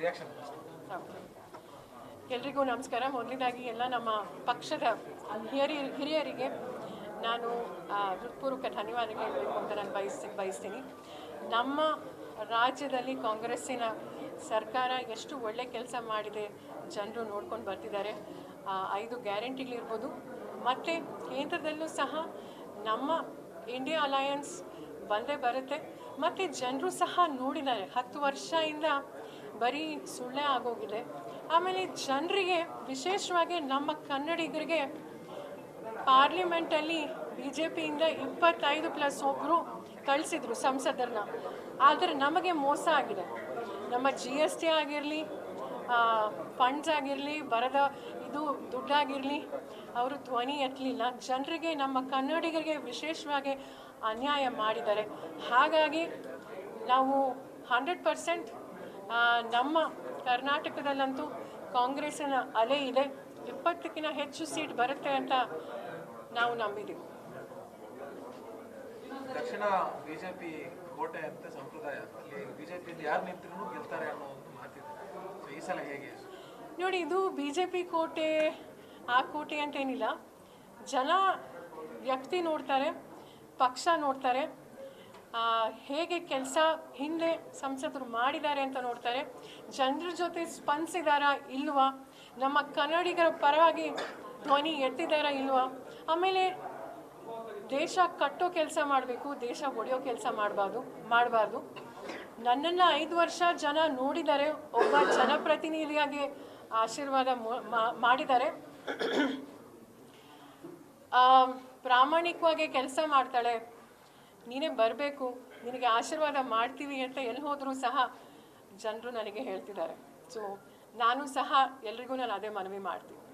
Reaction ಎಲ್ರಿಗೂ ನಮಸ್ಕಾರ. ಮೊದಲನೇದಾಗಿ ಎಲ್ಲ ನಮ್ಮ ಪಕ್ಷದ ಹಿರಿಯ ಹಿರಿಯರಿಗೆ ನಾನು ಹೃತ್ಪೂರ್ವಕ ಧನ್ಯವಾದ ಹೇಳಬೇಕು ಅಂತ ನಾನು ಬಯಸ್, ಬಯಸ್ತೀನಿ. ನಮ್ಮ ರಾಜ್ಯದಲ್ಲಿ ಕಾಂಗ್ರೆಸ್ಸಿನ ಸರ್ಕಾರ ಎಷ್ಟು ಒಳ್ಳೆ ಕೆಲಸ ಮಾಡಿದೆ ಜನರು ನೋಡ್ಕೊಂಡು ಬರ್ತಿದ್ದಾರೆ. ಐದು ಗ್ಯಾರಂಟಿಗಳಿರ್ಬೋದು. ಮತ್ತು ಕೇಂದ್ರದಲ್ಲೂ ಸಹ ನಮ್ಮ ಇಂಡಿಯಾ ಅಲಯನ್ಸ್ ಬಂದೇ ಬರುತ್ತೆ. ಮತ್ತು ಜನರು ಸಹ ನೋಡಿದ್ದಾರೆ. ಹತ್ತು ವರ್ಷದಿಂದ ಬರೀ ಸುಳ್ಳೆ ಆಗೋಗಿದೆ. ಆಮೇಲೆ ಜನರಿಗೆ, ವಿಶೇಷವಾಗಿ ನಮ್ಮ ಕನ್ನಡಿಗರಿಗೆ, ಪಾರ್ಲಿಮೆಂಟಲ್ಲಿ ಬಿ ಜೆ ಪಿಯಿಂದ ಇಪ್ಪತ್ತೈದು ಪ್ಲಸ್ ಒಬ್ಬರು ಕಳಿಸಿದ್ರು ಸಂಸದರನ್ನ ಆದರೆ ನಮಗೆ ಮೋಸ ಆಗಿದೆ. ನಮ್ಮ ಜಿ ಎಸ್ ಟಿ ಆಗಿರಲಿ ಫಂಡ್ಸ್ ಆಗಿರಲಿ, ಬರದ ಇದು ದುಡ್ಡಾಗಿರಲಿ, ಅವರು ಧ್ವನಿ ಎತ್ತಲಿಲ್ಲ. ಜನರಿಗೆ, ನಮ್ಮ ಕನ್ನಡಿಗರಿಗೆ ವಿಶೇಷವಾಗಿ ಅನ್ಯಾಯ ಮಾಡಿದ್ದಾರೆ. ಹಾಗಾಗಿ ನಾವು ಹಂಡ್ರೆಡ್ ಪರ್ಸೆಂಟ್ ನಮ್ಮ ಕರ್ನಾಟಕದಲ್ಲಂತೂ ಕಾಂಗ್ರೆಸ್ಸಿನ ಅಲೆ ಇದೆ. ಇಪ್ಪತ್ತಕ್ಕಿಂತ ಹೆಚ್ಚು ಸೀಟ್ ಬರುತ್ತೆ ಅಂತ ನಾವು ನಂಬಿದ್ದೀವಿ. ದಕ್ಷಿಣ ಬಿಜೆಪಿ ಕೋಟೆ ಅಂತ ಸಂಪ್ರದಾಯ ಅಲ್ಲಿ ಬಿಜೆಪಿಯಿಂದ ಯಾರು ನಿಂತರೂ ಗೆಲ್ತಾರೆ ಅನ್ನೋ ಒಂದು ಮಾತಿದೆ. ಸೊ ಈ ಸಲ ಹೇಗೆ? ನೋಡಿ ಇದು ಬಿ ಜೆ ಪಿ ಕೋಟೆ ಆ ಕೋಟೆ ಅಂತೇನಿಲ್ಲ. ಜನ ವ್ಯಕ್ತಿ ನೋಡ್ತಾರೆ ಪಕ್ಷ ನೋಡ್ತಾರೆ. ಹೇಗೆ ಕೆಲಸ ಹಿಂದೆ ಸಂಸದರು ಮಾಡಿದ್ದಾರೆ ಅಂತ ನೋಡ್ತಾರೆ. ಜನರ ಜೊತೆ ಸ್ಪಂದಿಸಿದಾರಾ ಇಲ್ವಾ? ನಮ್ಮ ಕನ್ನಡಿಗರ ಪರವಾಗಿ ಧ್ವನಿ ಎತ್ತಿದಾರಾ ಇಲ್ವಾ? ಆಮೇಲೆ ದೇಶ ಕಟ್ಟೋ ಕೆಲಸ ಮಾಡಬೇಕು, ದೇಶ ಒಡೆಯೋ ಕೆಲಸ ಮಾಡಬಾರ್ದು ಮಾಡಬಾರ್ದು. ನನ್ನನ್ನು ಐದು ವರ್ಷ ಜನ ನೋಡಿದ್ದಾರೆ ಒಬ್ಬ ಜನಪ್ರತಿನಿಧಿಯಾಗಿ ಆಶೀರ್ವಾದ ಮಾಡಿದ್ದಾರೆ ಪ್ರಾಮಾಣಿಕವಾಗಿ ಕೆಲಸ ಮಾಡ್ತಾಳೆ. ನೀನೇ ಬರಬೇಕು, ನಿನಗೆ ಆಶೀರ್ವಾದ ಮಾಡ್ತೀವಿ ಅಂತ ಎಲ್ಲಿ ಹೋದರೂ ಸಹ ಜನರು ನನಗೆ ಹೇಳ್ತಿದ್ದಾರೆ. ಸೊ ನಾನು ಸಹ ಎಲ್ರಿಗೂ ನಾನು ಅದೇ ಮನವಿ ಮಾಡ್ತೀನಿ.